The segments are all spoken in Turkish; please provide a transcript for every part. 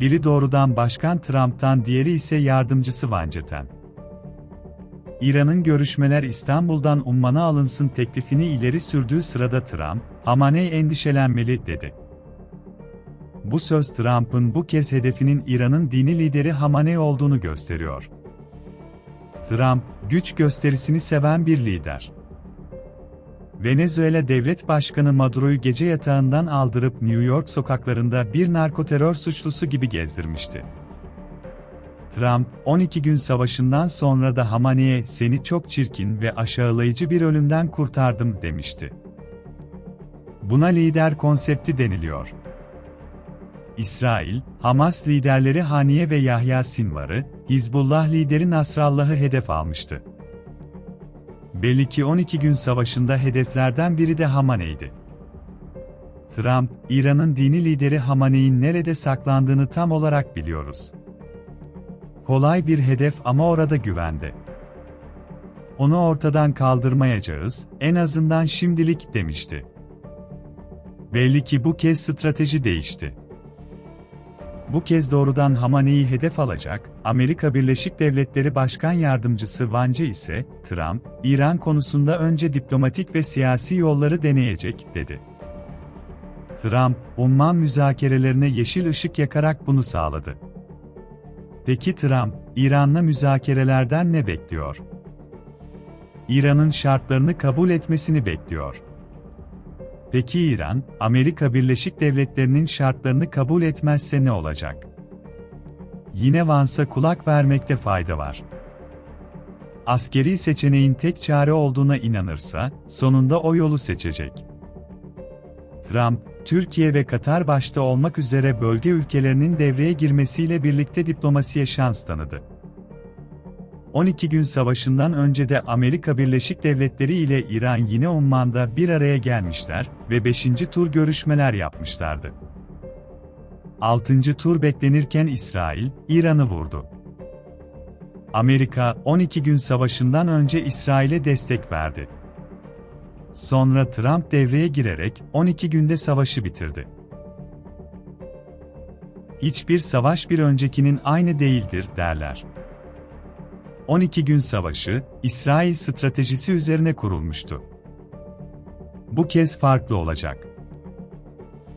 Biri doğrudan Başkan Trump'tan diğeri ise yardımcısı Vanceten. İran'ın görüşmeler İstanbul'dan Umman'a alınsın teklifini ileri sürdüğü sırada Trump, Hamaney endişelenmeli dedi. Bu söz Trump'ın bu kez hedefinin İran'ın dini lideri Hamaney olduğunu gösteriyor. Trump, güç gösterisini seven bir lider. Venezuela Devlet Başkanı Maduro'yu gece yatağından aldırıp New York sokaklarında bir narkoterör suçlusu gibi gezdirmişti. Trump, 12 gün savaşından sonra da Hamaney'e seni çok çirkin ve aşağılayıcı bir ölümden kurtardım demişti. Buna lider konsepti deniliyor. İsrail, Hamas liderleri Haniye ve Yahya Sinvar'ı, Hizbullah lideri Nasrallah'ı hedef almıştı. Belli ki 12 gün savaşında hedeflerden biri de Hamaney'di. Trump, İran'ın dini lideri Hamaney'in nerede saklandığını tam olarak biliyoruz. Kolay bir hedef ama orada güvende. Onu ortadan kaldırmayacağız, en azından şimdilik demişti. Belli ki bu kez strateji değişti. Bu kez doğrudan Hamaney'i hedef alacak, Amerika Birleşik Devletleri Başkan Yardımcısı Vance ise, Trump, İran konusunda önce diplomatik ve siyasi yolları deneyecek, dedi. Trump, Umman müzakerelerine yeşil ışık yakarak bunu sağladı. Peki Trump, İran'la müzakerelerden ne bekliyor? İran'ın şartlarını kabul etmesini bekliyor. Peki İran, Amerika Birleşik Devletleri'nin şartlarını kabul etmezse ne olacak? Yine Vance'a kulak vermekte fayda var. Askeri seçeneğin tek çare olduğuna inanırsa, sonunda o yolu seçecek. Trump, Türkiye ve Katar başta olmak üzere bölge ülkelerinin devreye girmesiyle birlikte diplomasiye şans tanıdı. 12 gün savaşından önce de Amerika Birleşik Devletleri ile İran yine Umman'da bir araya gelmişler ve 5. tur görüşmeler yapmışlardı. 6. tur beklenirken İsrail, İran'ı vurdu. Amerika, 12 gün savaşından önce İsrail'e destek verdi. Sonra Trump devreye girerek 12 günde savaşı bitirdi. Hiçbir savaş bir öncekinin aynı değildir derler. 12 gün savaşı, İsrail stratejisi üzerine kurulmuştu. Bu kez farklı olacak.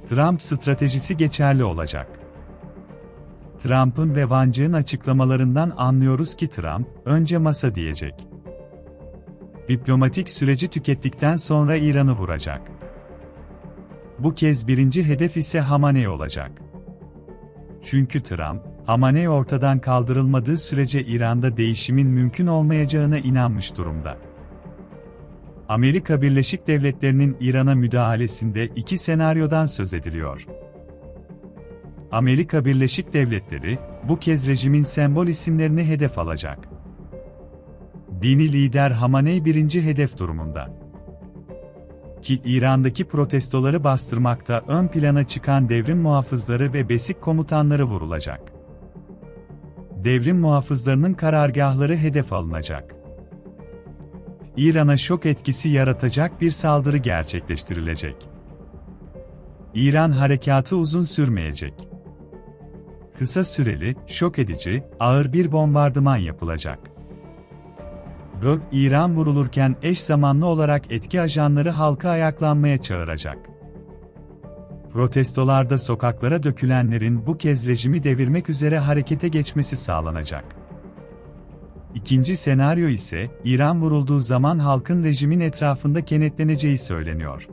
Trump stratejisi geçerli olacak. Trump'ın ve Vancı'nın açıklamalarından anlıyoruz ki Trump, önce masa diyecek. Diplomatik süreci tükettikten sonra İran'ı vuracak. Bu kez birinci hedef ise Hamaney olacak. Çünkü Trump, Hamaney ortadan kaldırılmadığı sürece İran'da değişimin mümkün olmayacağına inanmış durumda. Amerika Birleşik Devletleri'nin İran'a müdahalesinde iki senaryodan söz ediliyor. Amerika Birleşik Devletleri, bu kez rejimin sembol isimlerini hedef alacak. Dini lider Hamaney birinci hedef durumunda. Ki İran'daki protestoları bastırmakta ön plana çıkan devrim muhafızları ve besik komutanları vurulacak. Devrim muhafızlarının karargahları hedef alınacak. İran'a şok etkisi yaratacak bir saldırı gerçekleştirilecek. İran harekatı uzun sürmeyecek. Kısa süreli, şok edici, ağır bir bombardıman yapılacak. Bög, İran vurulurken eş zamanlı olarak etki ajanları halka ayaklanmaya çağıracak. Protestolarda sokaklara dökülenlerin bu kez rejimi devirmek üzere harekete geçmesi sağlanacak. İkinci senaryo ise, İran vurulduğu zaman halkın rejimin etrafında kenetleneceği söyleniyor.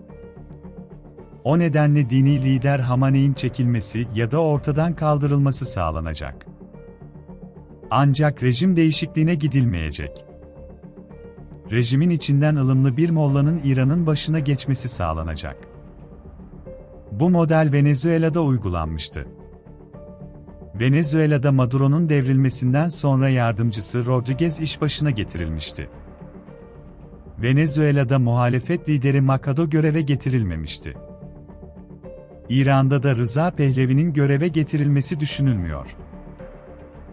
O nedenle dini lider Hamaney'in çekilmesi ya da ortadan kaldırılması sağlanacak. Ancak rejim değişikliğine gidilmeyecek. Rejimin içinden ılımlı bir mollanın İran'ın başına geçmesi sağlanacak. Bu model Venezuela'da uygulanmıştı. Venezuela'da Maduro'nun devrilmesinden sonra yardımcısı Rodriguez iş başına getirilmişti. Venezuela'da muhalefet lideri Macado göreve getirilmemişti. İran'da da Rıza Pehlevi'nin göreve getirilmesi düşünülmüyor.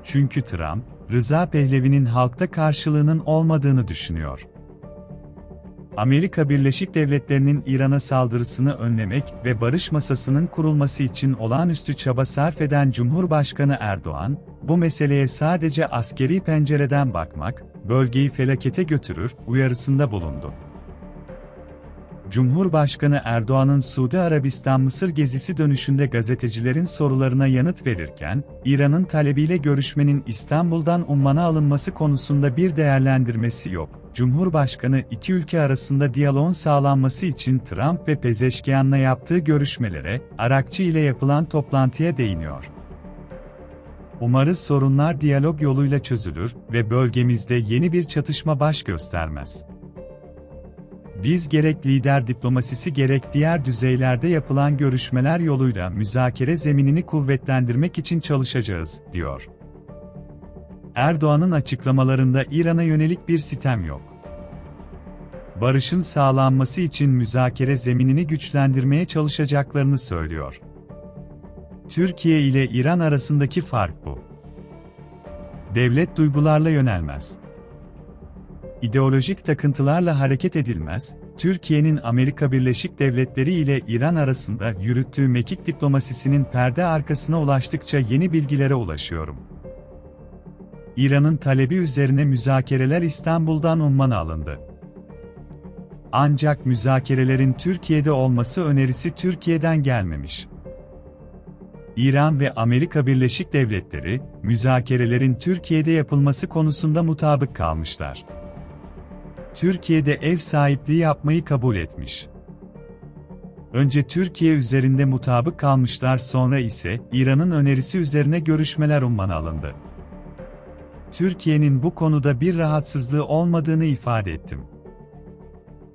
Çünkü Trump, Rıza Pehlevi'nin halkta karşılığının olmadığını düşünüyor. Amerika Birleşik Devletleri'nin İran'a saldırısını önlemek ve barış masasının kurulması için olağanüstü çaba sarf eden Cumhurbaşkanı Erdoğan, bu meseleye sadece askeri pencereden bakmak, bölgeyi felakete götürür uyarısında bulundu. Cumhurbaşkanı Erdoğan'ın Suudi Arabistan-Mısır gezisi dönüşünde gazetecilerin sorularına yanıt verirken, İran'ın talebiyle görüşmenin İstanbul'dan Umman'a alınması konusunda bir değerlendirmesi yok. Cumhurbaşkanı iki ülke arasında diyaloğun sağlanması için Trump ve Pezeşkian'la yaptığı görüşmelere, Arakçı ile yapılan toplantıya değiniyor. Umarız sorunlar diyalog yoluyla çözülür ve bölgemizde yeni bir çatışma baş göstermez. Biz gerek lider diplomasisi gerek diğer düzeylerde yapılan görüşmeler yoluyla müzakere zeminini kuvvetlendirmek için çalışacağız, diyor. Erdoğan'ın açıklamalarında İran'a yönelik bir sitem yok. Barışın sağlanması için müzakere zeminini güçlendirmeye çalışacaklarını söylüyor. Türkiye ile İran arasındaki fark bu. Devlet duygularla yönelmez ideolojik takıntılarla hareket edilmez, Türkiye'nin Amerika Birleşik Devletleri ile İran arasında yürüttüğü mekik diplomasisinin perde arkasına ulaştıkça yeni bilgilere ulaşıyorum. İran'ın talebi üzerine müzakereler İstanbul'dan Umman'a alındı. Ancak müzakerelerin Türkiye'de olması önerisi Türkiye'den gelmemiş. İran ve Amerika Birleşik Devletleri, müzakerelerin Türkiye'de yapılması konusunda mutabık kalmışlar. Türkiye'de ev sahipliği yapmayı kabul etmiş. Önce Türkiye üzerinde mutabık kalmışlar sonra ise İran'ın önerisi üzerine görüşmeler umman alındı. Türkiye'nin bu konuda bir rahatsızlığı olmadığını ifade ettim.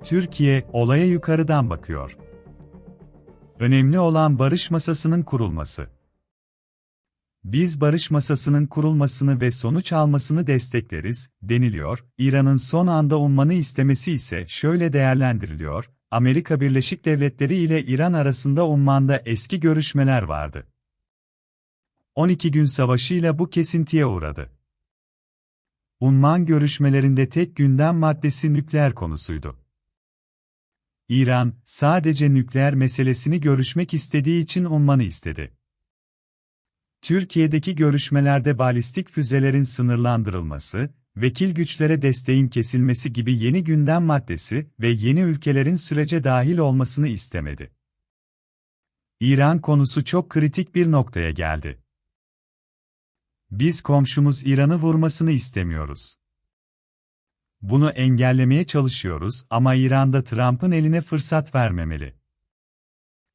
Türkiye, olaya yukarıdan bakıyor. Önemli olan barış masasının kurulması. Biz barış masasının kurulmasını ve sonuç almasını destekleriz, deniliyor. İran'ın son anda ummanı istemesi ise şöyle değerlendiriliyor. Amerika Birleşik Devletleri ile İran arasında Umman'da eski görüşmeler vardı. 12 gün savaşıyla bu kesintiye uğradı. Umman görüşmelerinde tek gündem maddesi nükleer konusuydu. İran, sadece nükleer meselesini görüşmek istediği için Umman'ı istedi. Türkiye'deki görüşmelerde balistik füzelerin sınırlandırılması, vekil güçlere desteğin kesilmesi gibi yeni gündem maddesi ve yeni ülkelerin sürece dahil olmasını istemedi. İran konusu çok kritik bir noktaya geldi. Biz komşumuz İran'ı vurmasını istemiyoruz. Bunu engellemeye çalışıyoruz ama İran'da Trump'ın eline fırsat vermemeli.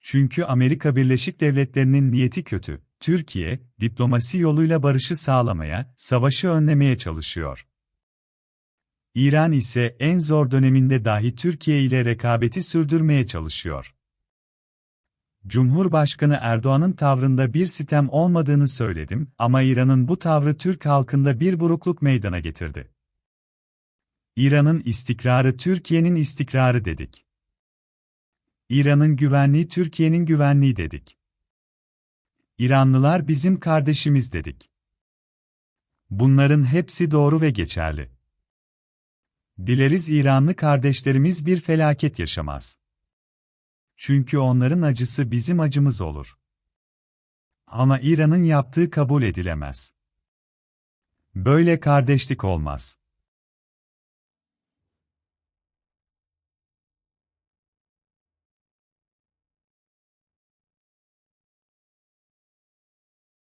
Çünkü Amerika Birleşik Devletleri'nin niyeti kötü. Türkiye, diplomasi yoluyla barışı sağlamaya, savaşı önlemeye çalışıyor. İran ise en zor döneminde dahi Türkiye ile rekabeti sürdürmeye çalışıyor. Cumhurbaşkanı Erdoğan'ın tavrında bir sitem olmadığını söyledim ama İran'ın bu tavrı Türk halkında bir burukluk meydana getirdi. İran'ın istikrarı Türkiye'nin istikrarı dedik. İran'ın güvenliği Türkiye'nin güvenliği dedik. İranlılar bizim kardeşimiz dedik. Bunların hepsi doğru ve geçerli. Dileriz İranlı kardeşlerimiz bir felaket yaşamaz. Çünkü onların acısı bizim acımız olur. Ama İran'ın yaptığı kabul edilemez. Böyle kardeşlik olmaz.